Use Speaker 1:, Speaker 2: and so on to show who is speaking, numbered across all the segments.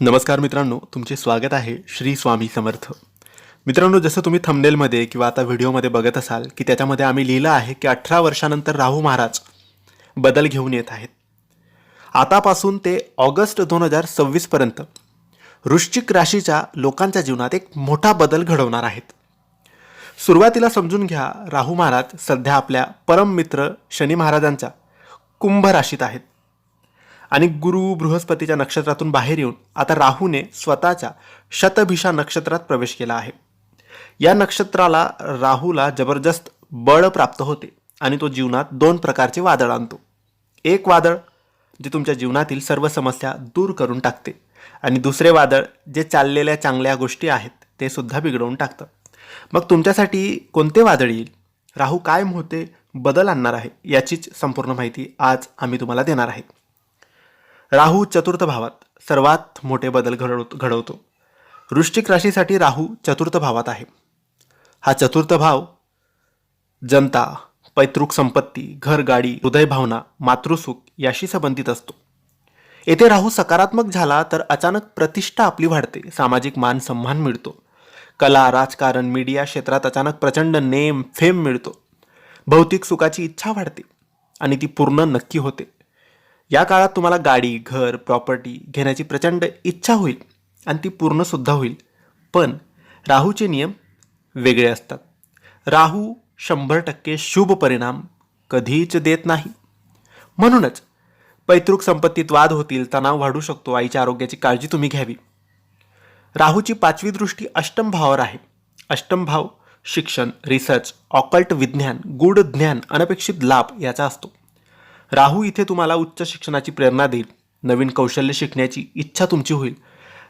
Speaker 1: नमस्कार मित्रांनो तुमचे स्वागत आहे श्री स्वामी समर्थ. मित्रांनो जसं तुम्ही थंबनेलमध्ये किंवा आता व्हिडिओमध्ये बघत असाल की त्याच्यामध्ये आम्ही लिहिलं आहे की अठरा वर्षानंतर राहू महाराज बदल घेऊन येत आहेत. आतापासून ते ऑगस्ट दोन हजार सव्वीसपर्यंत वृश्चिक राशीच्या लोकांच्या जीवनात एक मोठा बदल घडवणार आहेत. सुरुवातीला समजून घ्या राहू महाराज सध्या आपल्या परम मित्र शनी महाराजांच्या कुंभ राशीत आहेत. आणि गुरु बृहस्पतीच्या नक्षत्रातून बाहेर येऊन आता राहूने स्वतःच्या शतभिषा नक्षत्रात प्रवेश केला आहे. या नक्षत्राला राहूला जबरदस्त बळ प्राप्त होते आणि तो जीवनात दोन प्रकारचे वादळ आणतो. एक वादळ जे तुमच्या जीवनातील सर्व समस्या दूर करून टाकते आणि दुसरे वादळ जे चाललेल्या चांगल्या गोष्टी आहेत ते सुद्धा बिघडवून टाकतं. मग तुमच्यासाठी कोणते वादळ येईल? राहू काय होते बदल आणणार आहे याचीच संपूर्ण माहिती आज आम्ही तुम्हाला देणार आहे. राहू चतुर्थ भावात सर्वात मोठे बदल घडवतो घडवतो. वृश्चिक राशीसाठी राहू चतुर्थ भावात आहे. हा चतुर्थ भाव जनता पैतृक संपत्ती घर गाडी हृदय भावना मातृसुख याशी संबंधित असतो. येथे राहू सकारात्मक झाला तर अचानक प्रतिष्ठा आपली वाढते सामाजिक मान सन्मान मिळतो. कला राजकारण मीडिया क्षेत्रात अचानक प्रचंड नेम फेम मिळतो. भौतिक सुखाची इच्छा वाढते आणि ती पूर्ण नक्की होते. या काळात तुम्हाला गाडी घर प्रॉपर्टी घेण्याची प्रचंड इच्छा होईल आणि ती पूर्णसुद्धा होईल. पण राहूचे नियम वेगळे असतात. राहू शंभर टक्के शुभ परिणाम कधीच देत नाही. म्हणूनच पैतृक संपत्तीत वाद होतील तणाव वाढू शकतो आईच्या आरोग्याची काळजी तुम्ही घ्यावी. राहूची पाचवी दृष्टी अष्टम भावावर आहे. अष्टम भाव शिक्षण रिसर्च ऑकल्ट विज्ञान गूढ ज्ञान अनपेक्षित लाभ याचा असतो. राहू इथे तुम्हाला उच्च शिक्षणाची प्रेरणा देईल नवीन कौशल्य शिकण्याची इच्छा तुमची होईल.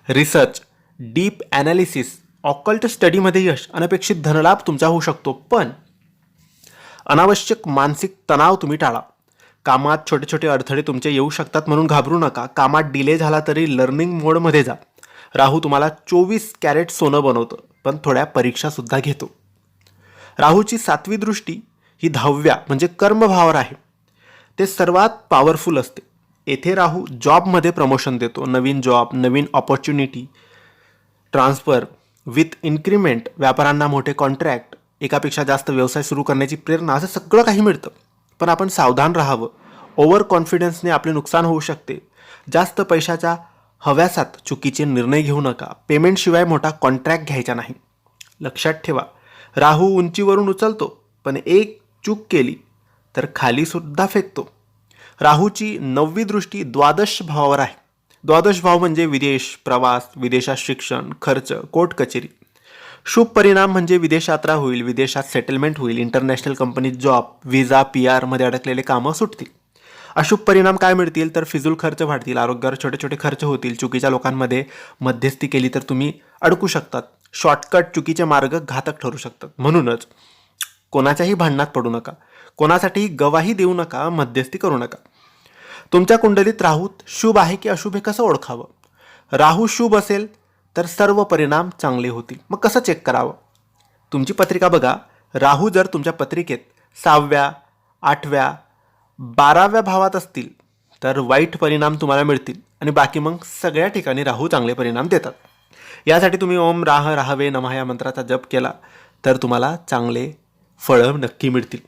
Speaker 1: रिसर्च डीप ॲनालिसिस ऑकल्ट स्टडीमध्ये यश अनपेक्षित धनलाभ तुमचा होऊ शकतो पण अनावश्यक मानसिक तणाव तुम्ही टाळा. कामात छोटे छोटे अडथळे तुमचे येऊ शकतात म्हणून घाबरू नका. कामात डिले झाला तरी लर्निंग मोडमध्ये जा. राहू तुम्हाला चोवीस कॅरेट सोनं बनवतं पण थोड्या परीक्षासुद्धा घेतो. राहूची सातवी दृष्टी ही दहाव्या म्हणजे कर्मभावावर आहे. ते सर्वात पॉवरफुल असते. येथे राहू जॉबमध्ये प्रमोशन देतो नवीन जॉब नवीन ऑपॉर्च्युनिटी ट्रान्सफर विथ इन्क्रीमेंट व्यापाऱ्यांना मोठे कॉन्ट्रॅक्ट एकापेक्षा जास्त व्यवसाय सुरू करण्याची प्रेरणा असं सगळं काही मिळतं. पण आपण सावधान राहावं. ओव्हर कॉन्फिडन्सने आपले नुकसान होऊ शकते. जास्त पैशाच्या हव्यासात चुकीचे निर्णय घेऊ नका. पेमेंटशिवाय मोठा कॉन्ट्रॅक्ट घ्यायचा नाही. लक्षात ठेवा. राहू उंचीवरून उचलतो पण एक चूक केली तर खालीसुद्धा फेकतो. राहूची नववी दृष्टी द्वादश भावावर आहे. द्वादश भाव म्हणजे विदेश प्रवास विदेशात शिक्षण खर्च कोर्ट कचेरी. शुभ परिणाम म्हणजे विदेश यात्रा होईल विदेशात सेटलमेंट होईल इंटरनॅशनल कंपनीत जॉब व्हिजा पी आरमध्ये अडकलेले कामं सुटतील. अशुभ परिणाम काय मिळतील? तर फिजूल खर्च वाढतील आरोग्यावर छोटे छोटे खर्च होतील चुकीच्या लोकांमध्ये मध्यस्थी केली तर तुम्ही अडकू शकतात. शॉर्टकट चुकीचे मार्ग घातक ठरू शकतात. म्हणूनच कोणाच्याही भांडणात पडू नका. कोणासाठीही गवाही देऊ नका मध्यस्थी करू नका. तुमच्या कुंडलीत राहूत शुभ आहे की अशुभ हे कसं ओळखावं? राहू शुभ असेल तर सर्व परिणाम चांगले होतील. मग कसं चेक करावं? तुमची पत्रिका बघा. राहू जर तुमच्या पत्रिकेत सहाव्या आठव्या बाराव्या भावात असतील तर वाईट परिणाम तुम्हाला मिळतील आणि बाकी मग सगळ्या ठिकाणी राहू चांगले परिणाम देतात. यासाठी तुम्ही ओम राह राहावे नमः या मंत्राचा जप केला तर तुम्हाला चांगले फळं नक्की मिळतील.